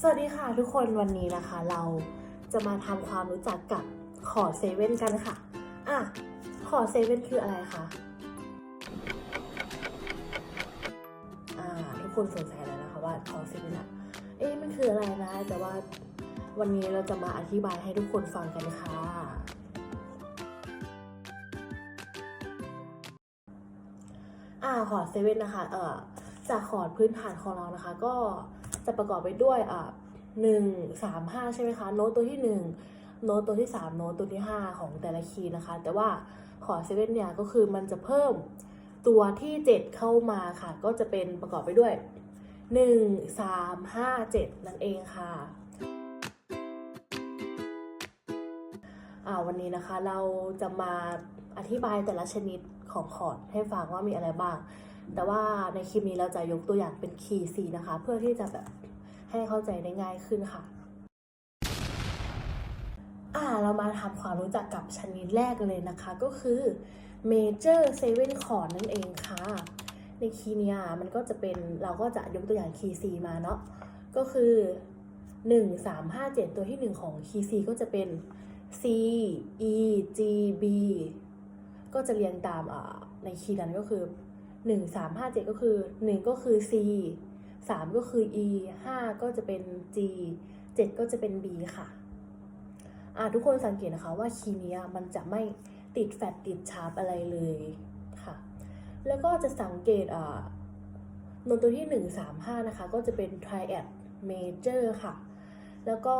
สวัสดีค่ะทุกคนวันนี้นะคะ เราจะมาทำความรู้จักกับคอดเซเว่นกันค่ะอะคอดเซเว่นคืออะไรคะอ่าทุกคนสงสัยแล้วนะคะว่าคอดเซเว่นอะเอ๊ะมันคืออะไรนะ แต่ว่าวันนี้เราจะมาอธิบายให้ทุกคนฟังกันค่ะ อ่าคอดเซเว่นนะคะ เอ่อจากคอดพื้นฐานของเรานะคะ ก็ จะประกอบไปด้วยอ่าหนึ่งสามห้าใช่ไหมคะโน้ตตัวที่หนึ่งโน้ตตัวที่สามโน้ตตัวที่ห้าของแต่ละคีย์นะคะ แต่ว่าคอร์ดเซเว่นเนี่ยก็คือมันจะเพิ่มตัวที่เจ็ดเข้ามาค่ะ ก็จะเป็นประกอบไปด้วยหนึ่งสามห้าเจ็ดนั่นเองค่ะอ่าวันนี้นะคะเราจะมาอธิบายแต่ละชนิดของคอร์ดให้ฟังว่ามีอะไรบ้าง แต่ว่าในคลิปนี้เราจะยกตัวอย่างเป็นคีย์สีนะคะ เพื่อที่จะแบบให้เข้าใจได้ง่ายขึ้นค่ะอ่าเรามาทำความรู้จักกับชนิดแรกเลยนะคะ ก็คือ Major Seven Chord นั่นเองค่ะ ในคีย์เนี้ยมันก็จะเป็นเราก็จะยกตัวอย่างคีย์ C มาเนาะก็คือ1 3 5 7ตัวที่1ของคีย์ C ก็จะเป็น C E G B ก็จะเรียงตามในคีย์นั้นก็คือ 1 3 5 7 ก็คือ 1 ก็คือ C 3 ก็คือ E 5 ก็จะเป็น G 7 ก็จะเป็น B ค่ะอ่าทุกคนสังเกตนะคะว่าคีย์เนี้ยมันจะไม่ติดแฟตติดชาร์ปอะไรเลยค่ะ แล้วก็จะสังเกตอ่าโน้ตตัวที่ 1 3 5 นะคะ ก็จะเป็น triad major ค่ะ แล้วก็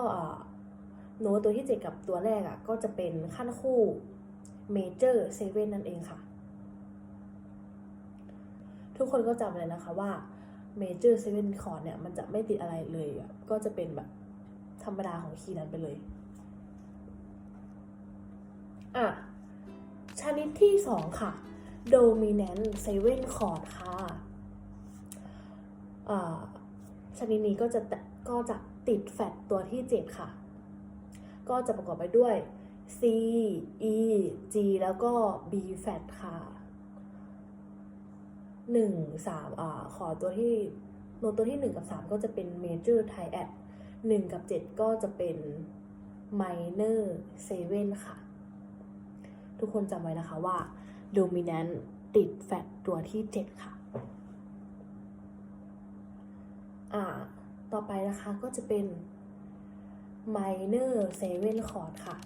โน้ตตัวที่ 7 กับตัวแรกอะก็จะเป็นขั้นคู่ major 7 นั่นเองค่ะ ทุกคนก็จำเลยนะคะว่า major 7 chord เนี่ยมันจะไม่ติดอะไรเลยก็จะเป็นแบบธรรมดาของคีย์นั้นไปเลย อะ ชนิดที่ 2 ค่ะ dominant 7 chord ค่ะอ่าชนิดนี้ก็จะก็จะติดแฟตตัวที่ 7 ค่ะ ก็จะประกอบไปด้วย C E G แล้วก็ B flat ค่ะ หนึ่งสามอ่าขอตัวที่โน้ตตัวที่หนึ่งกับสามก็จะเป็น major triad หนึ่งกับเจ็ดก็จะเป็น minor seven ค่ะ ทุกคนจำไว้นะคะว่า dominant ติดแฟตตัวที่เจ็ดค่ะอ่าต่อไปนะคะก็จะเป็น minor seven chord ค่ะ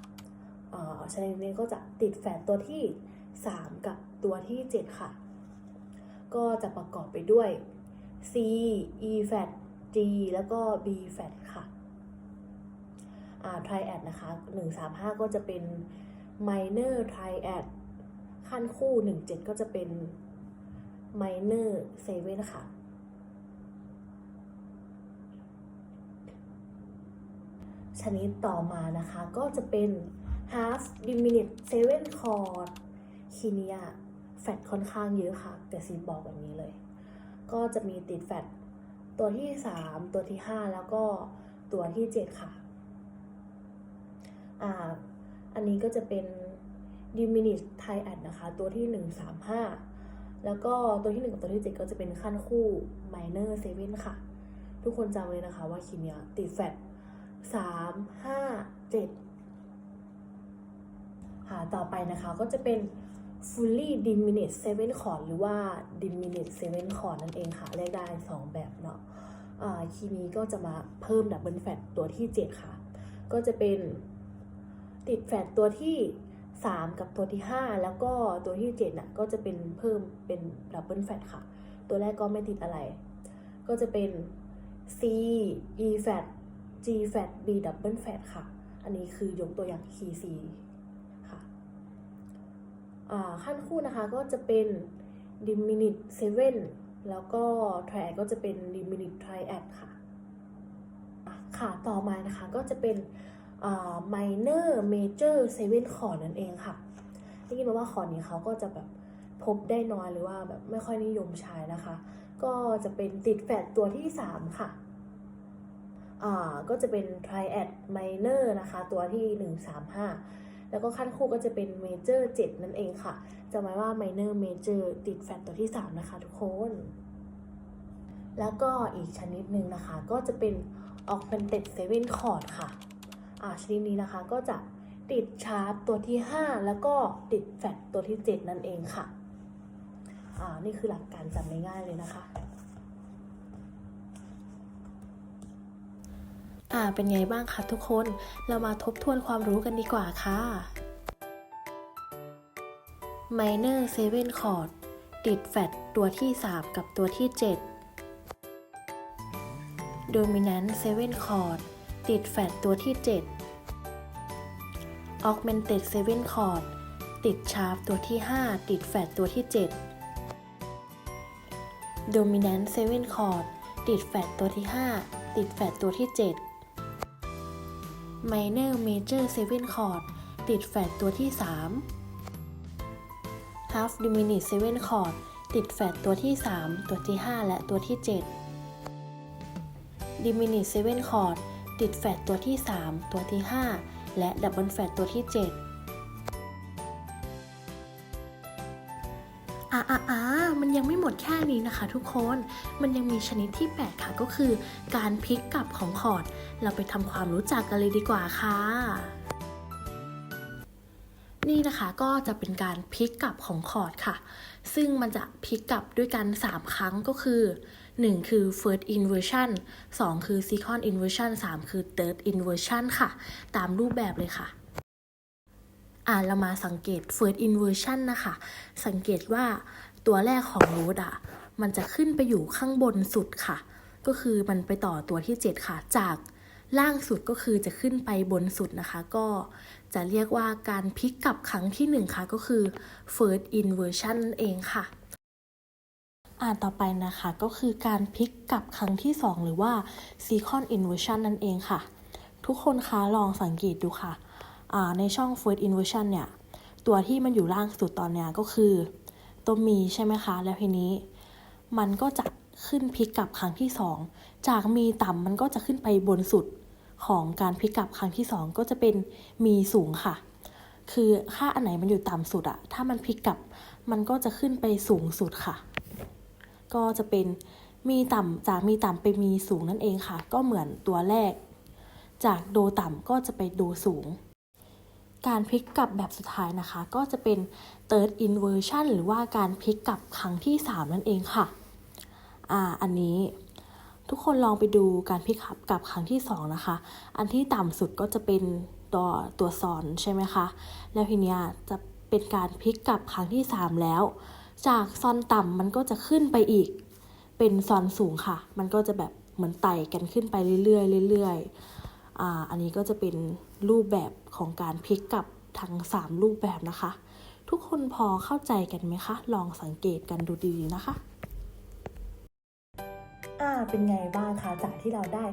อ่าชนิดนี้ก็จะติดแฟตตัวที่ 3 กับตัวที่ 7 ค่ะ ก็จะประกอบไปด้วย C E flat G แล้วก็ B flat ค่ะอ่า triad นะคะ 135 ก็จะเป็น minor triad ขั้นคู่ 17 ก็จะเป็น minor 7ค่ะชนิดต่อมานะคะก็จะเป็น half diminished seven chord คีเนี้ย แฟตค่อนข้างเยอะค่ะ แต่ซีบอกแบบนี้เลย ก็จะมีติดแฟตตัวที่ 3 ตัวที่ 5 แล้วก็ตัวที่ 7 ค่ะอ่าอันนี้ก็จะเป็น diminished triad นะคะ ตัวที่ 1 3 5 แล้วก็ตัวที่ 1 กับตัวที่ 7 ก็จะเป็นขั้นคู่ minor 7 ค่ะ ทุกคนจำเลยนะคะว่าคีเนี้ยติดแฟตสามห้าเจ็ดหาต่อไปนะคะก็จะเป็น fully diminished seven chord หรือว่า diminished seven chord นั่นเองค่ะ เรียกได้สองแบบเนาะคีย์นี้ก็จะมาเพิ่มดับเบิลแฟตตัวที่ 7 ค่ะ ก็จะเป็นติดแฟตตัวที่ 3 กับตัวที่ 5 แล้วก็ตัวที่7น่ะก็จะเป็นเพิ่มเป็นดับเบิลแฟตค่ะ ตัวแรกก็ไม่ติดอะไร ก็จะเป็น C E flat G flat B double flat ค่ะ อันนี้คือยกตัวอย่างคีย์ C ขั้นคู่นะคะก็จะเป็น diminished 7แล้วก็ triad ก็จะเป็น diminished triad ค่ะค่ะต่อมานะคะก็จะเป็น minor major 7 chord นั่นเองค่ะได้ยินมาว่าคอร์ดนี้เขาก็จะแบบพบได้น้อยหรือว่าแบบไม่ค่อยนิยมใช้นะคะ ก็จะเป็นติดแฟตตัวที่ 3 ค่ะอ่าก็จะเป็น triad minor นะคะ ตัวที่ 1 3 5 แล้วก็ขั้นคู่ก็จะเป็น major 7นั่นเองค่ะจำไว้ว่า minor major ติดแฟตตัวที่ 3 นะคะทุกคน แล้วก็อีกชนิดหนึ่งนะคะก็จะเป็น Augmented 7 Chord ค่ะอ่าชนิดนี้นะคะก็จะติดชาร์ปตัวที่ 5 แล้วก็ติดแฟตตัวที่ 7 นั่นเองค่ะอ่านี่คือหลักการจำง่ายๆเลยนะคะ อ่าเป็นไงบ้างคะทุกคน เรามาทบทวนความรู้กันดีกว่าค่ะ Minor 7 Chord ติดแฟลตตัวที่ 3 กับตัวที่ 7 Dominant 7 Chord ติดแฟลตตัวที่ 7 Augmented 7 Chord ติดชาร์ปตัวที่ 5 ติดแฟลตตัวที่ 7 Dominant 7 Chord ติดแฟลตตัวที่ 5 ติดแฟลตตัวที่ 7 Minor Major 7 Chord ติดแฟดตัวที่ 3 Half Diminished 7 Chord ติดแฟดตัวที่ 3 ตัวที่ 5 และตัวที่ 7 Diminished 7 Chord ติดแฟดตัวที่ 3 ตัวที่ 5 และดับเบิลแฟดตัวที่ 7 นะคะทุกคน มันยังมีชนิดที่ 8 ค่ะก็คือ การพลิกกลับของคอร์ด เราไปทำความรู้จักกันเลยดีกว่าค่ะนี่นะคะก็จะเป็นการพลิกกลับของคอร์ดค่ะ ซึ่งมันจะพลิกกลับด้วยกัน 3 ครั้งก็คือ 1 คือ first inversion 2 คือ second inversion 3 คือ third inversion ค่ะ ตามรูปแบบเลยค่ะ อ่าเรามาสังเกต first inversion นะคะ สังเกตว่าตัวแรกของรูทอะ มันจะขึ้นไปอยู่ข้างบนสุดค่ะ ก็คือมันไปต่อตัวที่ 7 ค่ะ จากล่างสุดก็คือจะขึ้นไปบนสุดนะคะ ก็จะเรียกว่าการพลิกกลับครั้งที่ 1 ค่ะ ก็คือ first inversion นั่นเองค่ะ อ่าต่อไปนะคะก็คือการพลิกกลับครั้งที่ 2 หรือว่า second inversion นั่นเองค่ะ ทุกคนคะลองสังเกตดูค่ะอ่าในช่อง first inversion เนี่ย ตัวที่มันอยู่ล่างสุดตอนเนี้ยก็คือ ตัวมีใช่ไหมคะ แล้วทีนี้ มันก็จะขึ้นพลิกกลับครั้งที่ 2 จากมีต่ำมันก็จะขึ้นไปบนสุดของการพลิกกลับครั้งที่ 2 ก็จะเป็นมีสูงค่ะ คือค่าอันไหนมันอยู่ต่ำสุดอะถ้ามันพลิกกลับ มันก็จะขึ้นไปสูงสุดค่ะ ก็จะเป็นมีต่ำจากมีต่ำไปมีสูงนั่นเองค่ะ ก็เหมือนตัวแรก จากโดต่ำก็จะไปโดสูง การพลิกกลับแบบสุดท้ายนะคะ ก็จะเป็น third inversion หรือว่าการพลิกกลับครั้งที่ 3 นั่นเองค่ะ อ่าอันนี้ทุกคนลองไปดูการพลิกกลับครั้งที่ 2 นะคะ อันที่ต่ำสุดก็จะเป็นตัวตัวซอนใช่ไหมคะ แล้วทีเนี้ยจะเป็นการพลิกกลับครั้งที่ 3 แล้ว จากซอนต่ำมันก็จะขึ้นไปอีก เป็นซอนสูงค่ะ มันก็จะแบบเหมือนไต่กันขึ้นไปเรื่อยๆเรื่อยๆอ่าอันนี้ก็จะเป็นรูปแบบของการพลิกกลับทั้ง 3 รูปแบบนะคะ ทุกคนพอเข้าใจกันไหมคะ ลองสังเกตกันดูดีๆนะคะ อ่าเป็นไงบ้างคะจากที่เราได้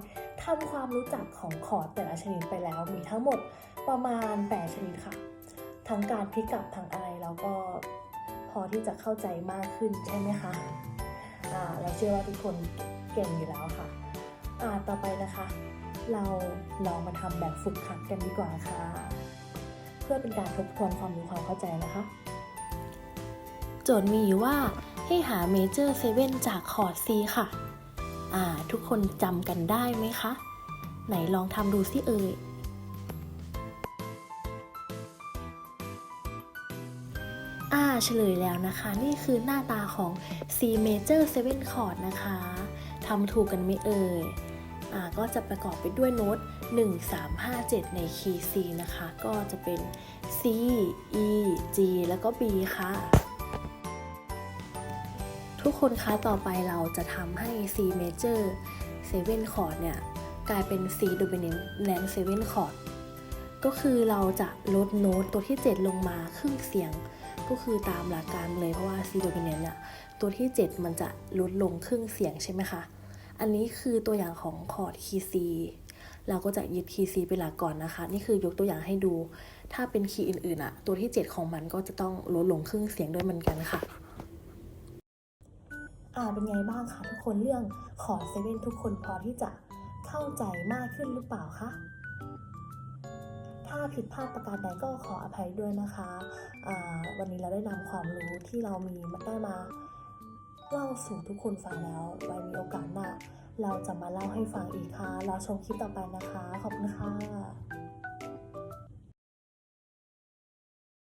ทำความรู้จักของคอร์ดแต่ละชนิดไปแล้วมีทั้งหมดประมาณ 8 ชนิดค่ะ ทั้งการพลิกกลับทั้งอะไรแล้วก็พอที่จะเข้าใจมากขึ้นใช่ไหมคะอ่าเราเชื่อว่าทุกคนเก่งอยู่แล้วค่ะอ่าต่อไปนะคะ เราลองมาทำแบบฝึกหัดกันดีกว่าค่ะ เพื่อเป็นการทบทวนความรู้ความเข้าใจนะคะ โจทย์มีอยู่ว่าให้หาเมเจอร์เซเว่นจากคอร์ด C ค่ะ อ่า ทุกคนจำกันได้ไหมคะ ไหนลองทำดูสิเอ่ยอ่าเฉลยแล้วนะคะ นี่คือหน้าตาของ C major 7 chord นะคะทำถูกกันไหมเอ่ยอ่าก็จะประกอบไปด้วยโน้ต 1 3 5 7 ในคีย์ C นะคะ ก็จะเป็น C E G แล้วก็ B ค่ะ ทุกคนคะต่อไปเราจะทำให้ C major 7 chord เนี่ยกลายเป็น C dominant 7 chord ก็คือเราจะลดโน้ตตัวที่ 7 ลงมาครึ่งเสียง ก็คือตามหลักการเลยเพราะว่า C dominant เนี่ยตัวที่ 7 มันจะลดลงครึ่งเสียงใช่ไหมคะ อันนี้คือตัวอย่างของคอร์ดคีย์ C เราก็จะยึดคีย์ C เป็นหลักก่อนนะคะ นี่คือยกตัวอย่างให้ดู ถ้าเป็นคีย์อื่นๆอะตัวที่ 7 ของมันก็จะต้องลดลงครึ่งเสียงด้วยเหมือนกันค่ะ เป็นไงบ้างคะทุกคนเรื่องคอเซเว่นทุกคนพอที่จะเข้าใจมากขึ้นหรือเปล่าคะถ้าผิดพลาดประการใดก็ขออภัยด้วยนะคะ วันนี้เราได้นำความรู้ที่เรามีมาได้มาเล่าสู่ทุกคนฟังแล้ว ไว้มีโอกาสหน้าเราจะมาเล่าให้ฟังอีกค่ะรอชมคลิปต่อไปนะคะ ขอบคุณค่ะ